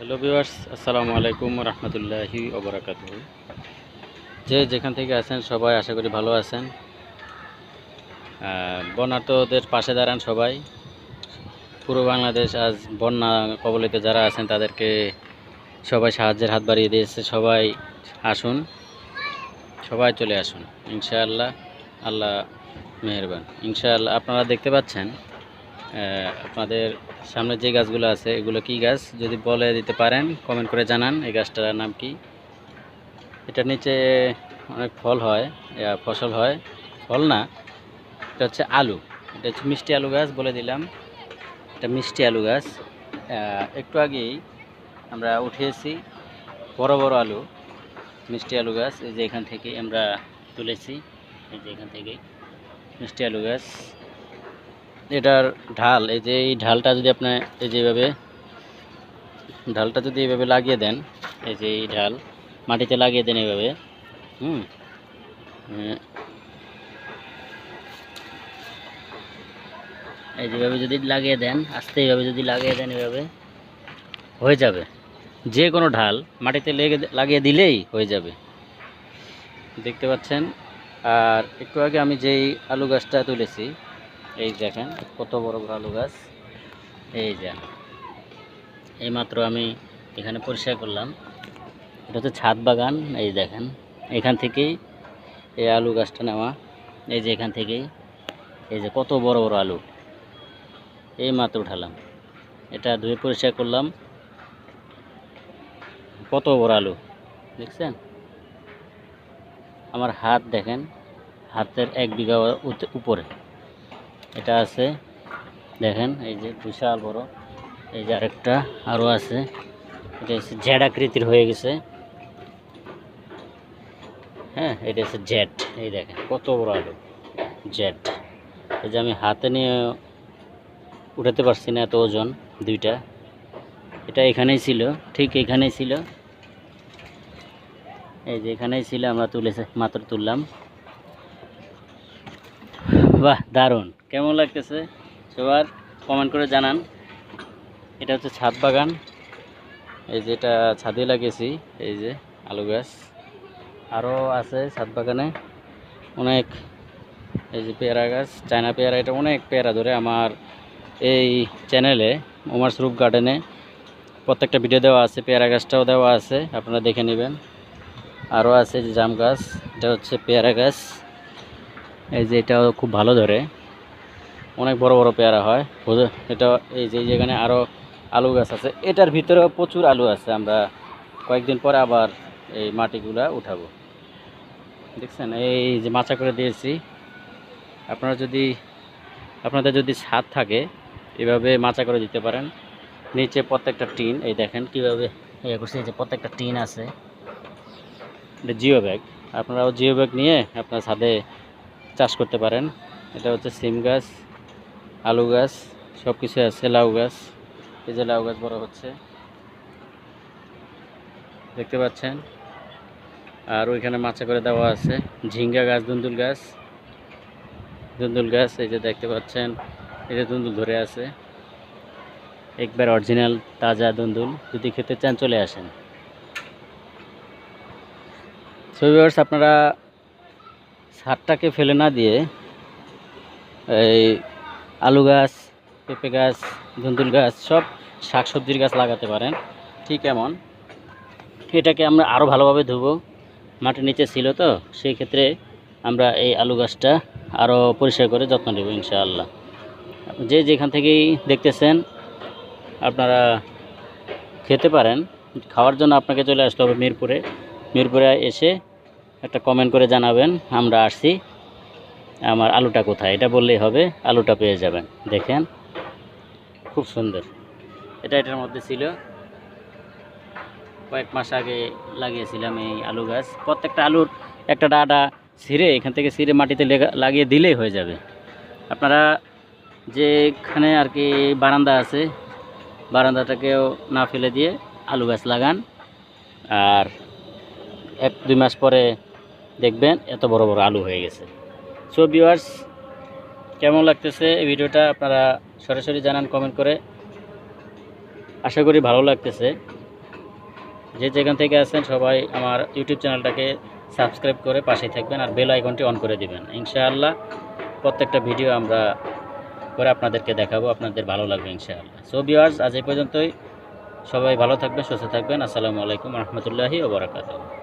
Hello viewers আসসালামু আলাইকুম রহমতুল্লাহি ওবরাকাত যে যেখান থেকে আছেন সবাই আশা করি ভালো আছেন। আহ, বন্যার্তদের পাশে দাঁড়ান সবাই। পুরো বাংলাদেশ আজ বন্যা কবলিত যারা আছেন তাদেরকে সবাই সাহায্যের হাত বাড়িয়ে দিয়েছে। সবাই আসুন সবাই চলে আসুন। ইনশাআল্লাহ আল্লাহ মেহেরবান। ইনশাআল্লাহ আপনারা দেখতে পাচ্ছেন আপনাদের সামনে যে গাছগুলো আছে, এগুলো কি গাছ? যদি বলে দিতে পারেন কমেন্ট করে জানান, এই গাছটার নাম কি? এটার নিচে অনেক ফল হয় ফসল হয়। ফল না, এটা হচ্ছে আলু। এটা হচ্ছে মিষ্টি আলু গাছ বলে দিলাম। এটা মিষ্টি আলু গাছ। একটু আগেই আমরা উঠিয়েছি বড় বড় আলু, মিষ্টি আলু গাছ। এই যে এখান থেকে আমরা তুলেছি, এই যে এখান থেকে মিষ্টি আলু গাছ। এটার ঢাল, এই যে এই ঢালটা যদি আপনি এই যেভাবে ঢালটা যদি এইভাবে লাগিয়ে দেন, এই যে এই ঢাল, মাটিতে লাগিয়ে দেন এইভাবে, হুম এই যেভাবে যদি লাগিয়ে দেন, আস্তে এইভাবে যদি লাগিয়ে দেন এইভাবে, হয়ে যাবে। যে কোনো ঢাল মাটিতে লেগে, লাগিয়ে দিলেই হয়ে যাবে। দেখতে পাচ্ছেন? আর একটু আগে আমি যেই আলু গাছটা তুলেছি এই দেখেন, কত বড় আলু গাছ। এই যে এই মাত্র আমি এখানে পরিষ্কার করলাম। এটা হচ্ছে ছাদ বাগান, এই দেখেন। এখান থেকেই এই আলু গাছটা নেওয়া। এই যে এখান থেকেই, এই যে কত বড় বড় আলু। এই মাত্র উঠালাম। এটা ধুয়ে পরিষ্কার করলাম। কত বড় আলু, দেখছেন? আমার হাত দেখেন, হাতের এক বিঘা উপরে। এটা আছে। দেখেন, এই যে বিশাল বড়। এই যে আরেকটা আরও আছে। এটা হচ্ছে জ্যাড আকৃতির হয়ে গেছে। হ্যাঁ এটা হচ্ছে জেট এই দেখেন, কত বড় আলু। জেট এই যে আমি হাতে নিয়ে উঠাতে পারছি না এত ওজন, দুইটা। এটা এখানেই ছিল, ঠিক এখানেই ছিল। এই যে এখানেই ছিল, আমরা তুলেছে, মাত্র তুললাম। বাহ, দারুণ। কেমন লাগতেছে? সবার কমেন্ট করে জানান। এটা হচ্ছে ছাদ বাগান। এই যে এটা ছাদে লাগিয়েছি, এই যে আলু গাছ। আরও আছে ছাদ বাগানে। অনেক, এই যে পেয়ারা গাছ, চায়না পেয়ারা, এটা অনেক পেয়ারা ধরে আমার এই চ্যানেলে ওমার স্বরূপ গার্ডেনে প্রত্যেকটা ভিডিও দেওয়া আছে, পেয়ারা গাছটাও দেওয়া আছে, আপনারা দেখে নেবেন। আরও আছে যে জাম গাছ, এটা হচ্ছে পেয়ারা গাছ। এই যে এটাও খুব ভালো ধরে। অনেক বড় বড় পেয়ারা হয়। এটা এই যে যেখানে আরও আলু গাছ আছে, এটার ভিতরেও প্রচুর আলু আছে। আমরা কয়েকদিন পরে আবার এই মাটিগুলা উঠাবো। দেখছেন? এই যে মাচা করে দিয়েছি। আপনারা যদি, আপনাদের যদি ছাদ থাকে, এভাবে মাচা করে দিতে পারেন। নিচে প্রত্যেকটা টিন, এই দেখেন কীভাবে ইয়ে করছে। এই যে প্রত্যেকটা টিন আছে। এটা জিও ব্যাগ। আপনারাও জিও ব্যাগ নিয়ে আপনার ছাদে চাষ করতে পারেন। এটা হচ্ছে সিম গাছ, আলু গাছ সব কিছু আছে, লাউ গাছ। এই যে লাউ গাছ বড় হচ্ছে। দেখতে পাচ্ছেন? আর ওইখানে মাচা করে দেওয়া আছে। ঝিঙ্গা গাছ, দুন্দুল গাছ। দুন্দুল গাছ, এই যে দেখতে পাচ্ছেন? এই যে দুন্দুল ধরে আছে। একবার অরিজিনাল, তাজা দুন্দুল। যদি খেতে চান, চলে আসেন। সো আপনারা সারটাকে ফেলে না দিয়ে এই আলু গাছ, পেঁপে গাছ, ধুন্দুল গাছ, সব শাকসবজির গাছ লাগাতে পারেন। ঠিক এমন। এটাকে আমরা আরও ভালোভাবে ধুবো। মাটির নিচে ছিল তো, সেই ক্ষেত্রে আমরা এই আলু গাছটা আরও পরিষ্কার করে যত্ন নেব ইনশাআল্লাহ। যে যেখান থেকেই দেখতেছেন, আপনারা খেতে পারেন। খাওয়ার জন্য আপনাকে চলে আসতে হবে মিরপুরে। মিরপুরে এসে একটা কমেন্ট করে জানাবেন, আমরা আসছি। আমার আলুটা কোথায়? এটা বললেই হবে, আলুটা পেয়ে যাবেন। দেখেন, খুব সুন্দর। এটা এটার মধ্যে ছিল। কয়েক মাস আগে লাগিয়েছিলাম এই আলু গাছ। প্রত্যেকটা আলুর একটা ডাটা ছিঁড়ে, এখান থেকে ছিঁড়ে মাটিতে লেগা- লাগিয়ে দিলেই হয়ে যাবে। আপনারা যেখানে আর কি বারান্দা আছে, বারান্দাটাকেও না ফেলে দিয়ে আলু গাছ লাগান। আর এক, দুই মাস পরে দেখবেন এত বড় বড় আলু হয়ে গেছে। সো ভিউয়ার্স কেমন লাগতেছে এই ভিডিওটা? আপনারা সরাসরি জানান কমেন্ট করে। আশা করি ভালো লাগতেছে। যে যেখান থেকে আছেন সবাই আমার ইউটিউব চ্যানেলটাকে সাবস্ক্রাইব করে পাশে থাকবেন আর বেল আইকনটি অন করে দিবেন। ইনশাআল্লাহ প্রত্যেকটা ভিডিও আমরা করে আপনাদেরকে দেখাবো। আপনাদের ভালো লাগবে ইনশাআল্লাহ। সো ভিউয়ার্স আজ এই পর্যন্তই। সবাই ভালো থাকবেন, সুস্থ থাকবেন। আসসালামু আলাইকুম রহমতুল্লাহি ওবরাকাতুহ